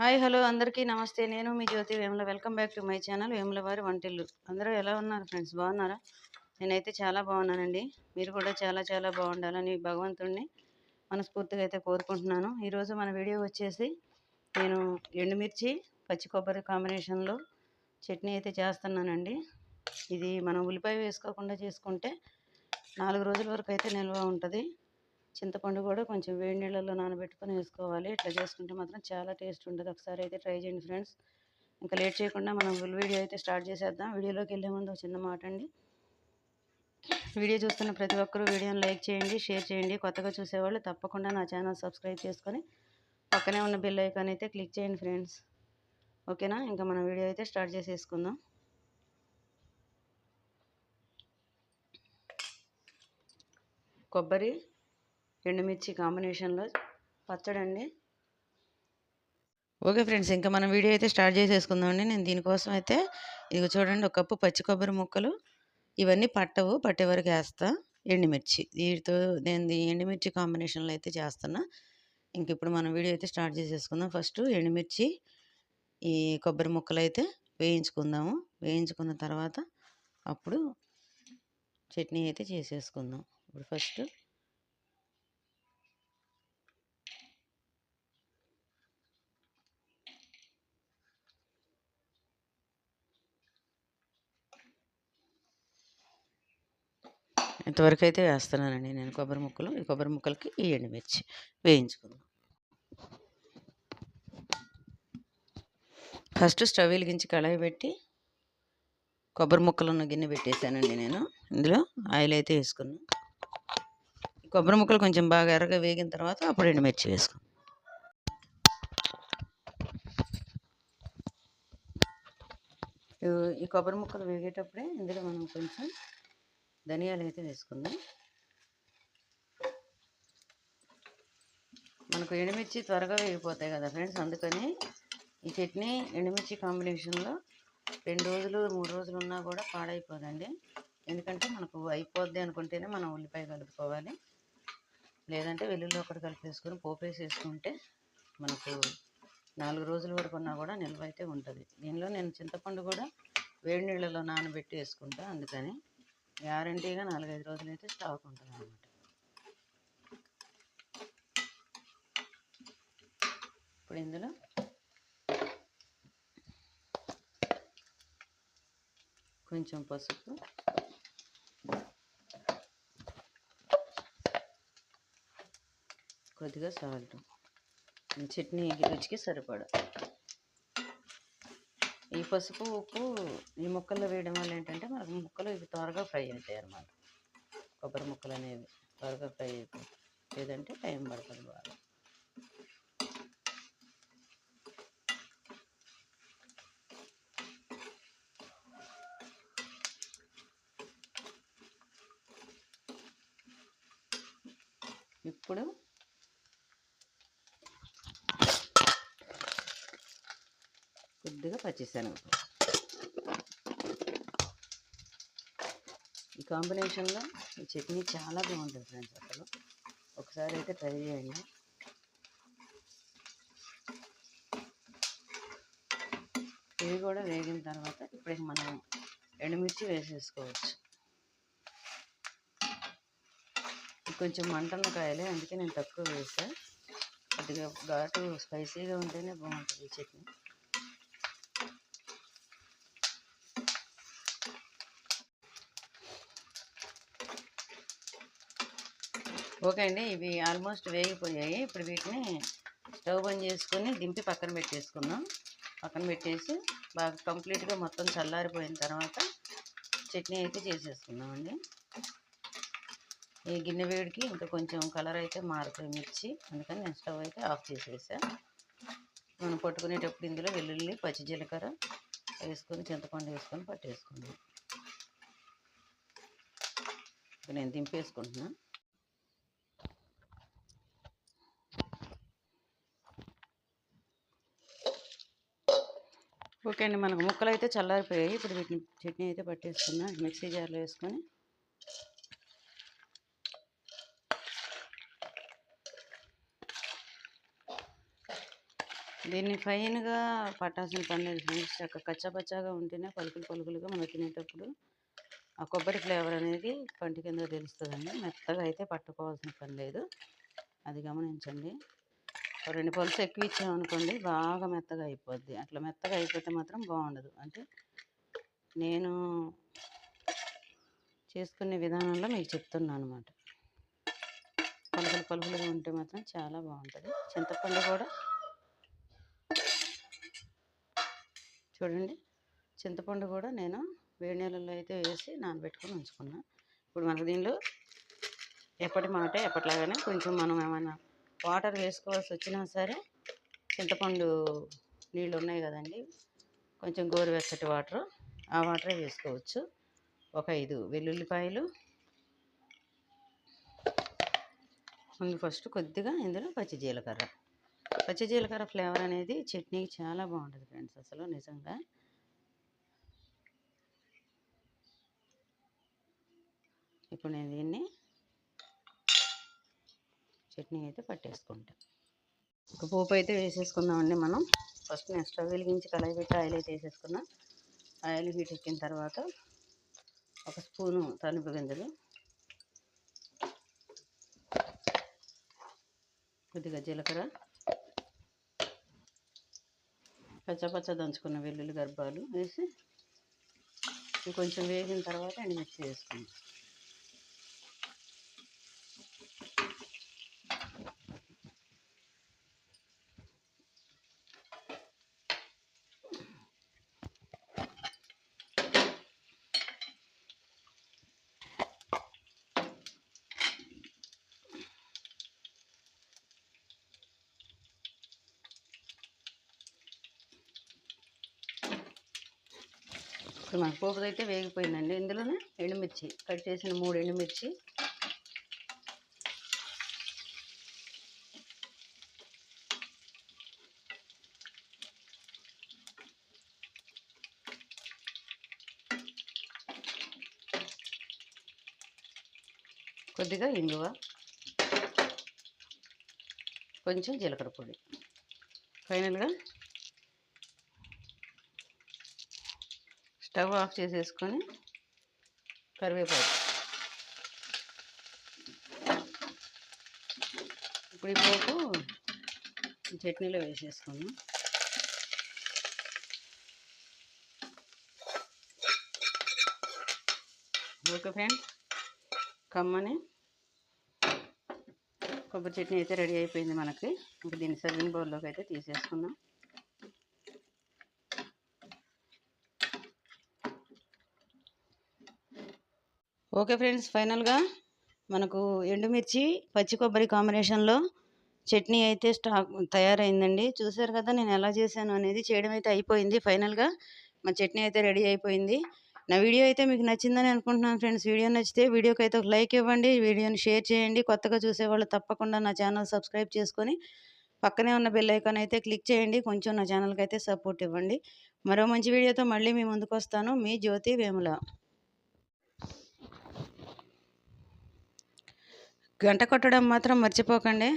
Hi hello అందరికీ నమస్తే. నేను మీ Jyothi Vemula. Welcome back to my channel Vemula వారి వంటిల్లు. అందరూ ఎలా ఉన్నారు ఫ్రెండ్స్? బాగున్నారా? నేనైతే చాలా బాగున్నానండి. మీరు కూడా చాలా చాలా బాగుండాలని భగవంతుడిని మనస్ఫూర్తిగా అయితే కోరుకుంటున్నాను. ఈరోజు మన వీడియో వచ్చేసి నేను ఎండుమిర్చి పచ్చి కొబ్బరి కాంబినేషన్లో చట్నీ అయితే చేస్తున్నానండి. ఇది మనం ఉల్లిపాయ వేసుకోకుండా చేసుకుంటే నాలుగు రోజుల వరకు అయితే నిల్వ ఉంటుంది. చింతపండు కూడా కొంచెం వేడి నీళ్ళల్లో నానబెట్టుకొని వేసుకోవాలి. ఇట్లా చేసుకుంటే మాత్రం చాలా టేస్ట్ ఉంటుంది. ఒకసారి అయితే ట్రై చేయండి ఫ్రెండ్స్. ఇంకా లేట్ చేయకుండా మనం ఫుల్ వీడియో అయితే స్టార్ట్ చేసేద్దాం. వీడియోలోకి వెళ్ళే ముందు చిన్న మాట అండి. వీడియో చూస్తున్న ప్రతి ఒక్కరూ వీడియోని లైక్ చేయండి షేర్ చేయండి. కొత్తగా చూసేవాళ్ళు తప్పకుండా నా ఛానల్ సబ్స్క్రైబ్ చేసుకొని పక్కనే ఉన్న బెల్ ఐకాన్ అయితే క్లిక్ చేయండి ఫ్రెండ్స్. ఓకేనా? ఇంకా మనం వీడియో అయితే స్టార్ట్ చేసేసుకుందాం. కొబ్బరి ఎండుమిర్చి కాంబినేషన్లో పచ్చడండి. ఓకే ఫ్రెండ్స్ ఇంకా మనం వీడియో అయితే స్టార్ట్ చేసేసుకుందామండి నేను దీనికోసం అయితే ఇది చూడండి ఒక కప్పు పచ్చి కొబ్బరి ముక్కలు ఇవన్నీ పట్టవు పట్టే వరకు వేస్తా. ఎండుమిర్చి వీటితో నేను ఎండుమిర్చి కాంబినేషన్లో అయితే చేస్తున్నా. ఇంక ఇప్పుడు మనం వీడియో అయితే స్టార్ట్ చేసేసుకుందాం. ఫస్ట్ ఎండుమిర్చి ఈ కొబ్బరి ముక్కలు అయితే వేయించుకుందాము. వేయించుకున్న తర్వాత అప్పుడు చట్నీ అయితే చేసేసుకుందాం. ఇప్పుడు ఫస్ట్ ఇంతవరకు అయితే వేస్తున్నానండి నేను కొబ్బరి ముక్కలు. ఈ కొబ్బరి ముక్కలకి ఈ ఎండుమిర్చి వేయించుకుందాం. ఫస్ట్ స్టవ్ వెలిగించి కళాయి పెట్టి కొబ్బరి ముక్కలు ఉన్న గిన్నె పెట్టేశానండి నేను. ఇందులో ఆయిల్ అయితే వేసుకున్నాను కొబ్బరి ముక్కలు కొంచెం బాగా ఎర్రగా వేగిన తర్వాత అప్పుడు ఎండుమిర్చి వేసుకున్నాం ఈ కొబ్బరి ముక్కలు వేగేటప్పుడే ఇందులో మనం కొంచెం ధనియాలు అయితే వేసుకుందాం. మనకు ఎండుమిర్చి త్వరగా వేగిపోతాయి కదా ఫ్రెండ్స్ అందుకని ఈ చట్నీ ఎండుమిర్చి కాంబినేషన్లో రెండు రోజులు మూడు రోజులు ఉన్నా కూడా పాడైపోదండి. ఎందుకంటే మనకు అయిపోద్ది అనుకుంటేనే మనం ఉల్లిపాయ కలుపుకోవాలి. లేదంటే వెల్లుల్లి ఒకటి కలిపేసుకొని పోపేసేసుకుంటే మనకు నాలుగు రోజుల వరకు ఉన్నా కూడా నిల్వ అయితే ఉంటుంది. దీనిలో నేను చింతపండు కూడా వేడి నీళ్ళలో నానబెట్టి వేసుకుంటా అందుకని గ్యారంటీగా నాలుగైదు రోజులు అయితే స్టాక్ ఉంటుంది అనమాట ఇప్పుడు ఇందులో కొంచెం పసుపు. కొద్దిగా సాల్ట్. చట్నీ రుచికి సరిపడా. ఈ పసుపు ఉప్పు ఈ ముక్కల్లో వేయడం వల్ల ఏంటంటే మనకు ముక్కలు ఇవి త్వరగా ఫ్రై అవుతాయి అన్నమాట. కొబ్బరి ముక్కలు అనేవి త్వరగా ఫ్రై అవుతాయి లేదంటే టైం పడుతుంది బాగా. ఇప్పుడు కొద్దిగా పచ్చిశనగ. ఈ కాంబినేషన్లో ఈ చట్నీ చాలా బాగుంటుంది ఫ్రెండ్స్ అసలు. ఒకసారి అయితే ట్రై చేయండి. ఇవి కూడా వేగిన తర్వాత ఇప్పుడు మనం ఎండుమిర్చి వేసేసుకోవచ్చు. కొంచెం మంటన్న కాయలే అందుకే నేను తక్కువ వేసా. కొద్దిగా ఘాటు స్పైసీగా ఉంటేనే బాగుంటుంది ఈ చట్నీ. ఓకే అండి. ఇవి ఆల్మోస్ట్ వేగిపోయాయి. ఇప్పుడు వీటిని స్టవ్ బంద్ చేసుకొని దింపి పక్కన పెట్టేసుకుందాం. పక్కన పెట్టేసి బాగా కంప్లీట్గా మొత్తం చల్లారిపోయిన తర్వాత చట్నీ అయితే చేసేసుకుందామండి. ఈ గిన్నె వేడికి ఇంకా కొంచెం కలర్ అయితే మారుతుంది మిర్చి. అందుకని నేను స్టవ్ అయితే ఆఫ్ చేసేసా. మనం పట్టుకునేటప్పుడు ఇందులో వెల్లుల్లి పచ్చి జీలకర్ర వేసుకొని చింతపండు వేసుకొని పట్టేసుకుందాం. నేను దింపేసుకుంటున్నాను ఓకే అండి. మనకు ముక్కలు అయితే చల్లారిపోయాయి. ఇప్పుడు వీటిని చట్నీ అయితే పట్టేసుకున్నా మిక్సీ జార్లో వేసుకొని. దీన్ని ఫైన్గా పట్టాల్సిన పని లేదు ఫ్రెండ్స్. చక్క కచ్చాపచ్చాగా ఉంటేనే పలుకులు పలుకులుగా మనం తినేటప్పుడు ఆ కొబ్బరి ఫ్లేవర్ అనేది పంటి కింద తెలుస్తుందండి. మెత్తగా అయితే పట్టుకోవాల్సిన పని లేదు. అది గమనించండి. రెండు పలుసు ఎక్కువ ఇచ్చామనుకోండి బాగా మెత్తగా అయిపోద్ది. అట్లా మెత్తగా అయిపోతే మాత్రం బాగుండదు. అంటే నేను చేసుకునే విధానంలో మీకు చెప్తున్నాను అనమాట పలుకులు పలుకులుగా ఉంటే మాత్రం చాలా బాగుంటుంది. చింతపండు కూడా చూడండి. చింతపండు కూడా నేను వేడి నీళ్ళల్లో అయితే వేసి నానబెట్టుకొని ఉంచుకున్నా. ఇప్పుడు మనకు దీనిలో ఎప్పటి మాట ఎప్పటిలాగానే కొంచెం మనం ఏమైనా వాటర్ వేసుకోవాల్సి వచ్చినా సరే చింతపండు నీళ్ళు ఉన్నాయి కదండి. కొంచెం గోరువెచ్చటి వాటర్. ఆ వాటరే వేసుకోవచ్చు. ఒక ఐదు వెల్లుల్లిపాయలు. ముందు ఫస్ట్ కొద్దిగా ఇందులో పచ్చి జీలకర్ర. పచ్చి జీలకర్ర ఫ్లేవర్ అనేది చట్నీకి చాలా బాగుంటుంది ఫ్రెండ్స్ అసలు నిజంగా. ఇప్పుడు నేను దీన్ని చట్నీ అయితే పట్టేసుకుంటాం. ఒక పోపు అయితే వేసేసుకుందామండి మనం. ఫస్ట్ నేను స్టవ్ వెలిగించి కళాయి పెట్టి ఆయిల్ అయితే వేసేసుకున్నా. ఆయిల్ హీట్ ఎక్కిన తర్వాత ఒక స్పూను తనుపు గింజలు. కొద్దిగా జీలకర్ర. పచ్చపచ్చ దంచుకున్న వెల్లుల్లి గర్భాలు వేసి కొంచెం వేగిన తర్వాత ఎండుమిర్చి వేసుకుందాం. ఇప్పుడు మన పోపు అయితే వేగిపోయిందండి. ఇందులోనే ఎండుమిర్చి కట్ చేసిన మూడు ఎండుమిర్చి. కొద్దిగా ఇంగువ. కొంచెం జీలకర్ర పొడి. ఫైనల్గా స్టవ్ ఆఫ్ చేసేసుకొని కరివేపాకు. ఇప్పుడు ఈ పోపు చట్నీలో వేసేసుకున్నాం ఓకే ఫ్రెండ్స్ కమ్మని కొబ్బరి చట్నీ అయితే రెడీ అయిపోయింది మనకి. ఇంకా దీన్ని సర్వింగ్ బౌల్లోకి అయితే తీసేసుకుందాం. ఓకే ఫ్రెండ్స్ ఫైనల్గా మనకు ఎండుమిర్చి పచ్చి కొబ్బరి కాంబినేషన్లో చట్నీ అయితే స్టాక్ తయారైందండి. చూసారు కదా నేను ఎలా చేశాను అనేది చేయడం అయితే అయిపోయింది. ఫైనల్గా మా చట్నీ అయితే రెడీ అయిపోయింది. నా వీడియో అయితే మీకు నచ్చిందని అనుకుంటున్నాను ఫ్రెండ్స్. వీడియో నచ్చితే వీడియోకి అయితే ఒక లైక్ ఇవ్వండి. వీడియోని షేర్ చేయండి. కొత్తగా చూసేవాళ్ళు తప్పకుండా నా ఛానల్ సబ్స్క్రైబ్ చేసుకొని పక్కనే ఉన్న బెల్ ఐకాన్ అయితే క్లిక్ చేయండి. కొంచెం నా ఛానల్కి అయితే సపోర్ట్ ఇవ్వండి. మరో మంచి వీడియోతో మళ్ళీ మీ ముందుకు వస్తాను. మీ జ్యోతి వేముల. గంట కొట్టడం మాత్రం మర్చిపోకండి.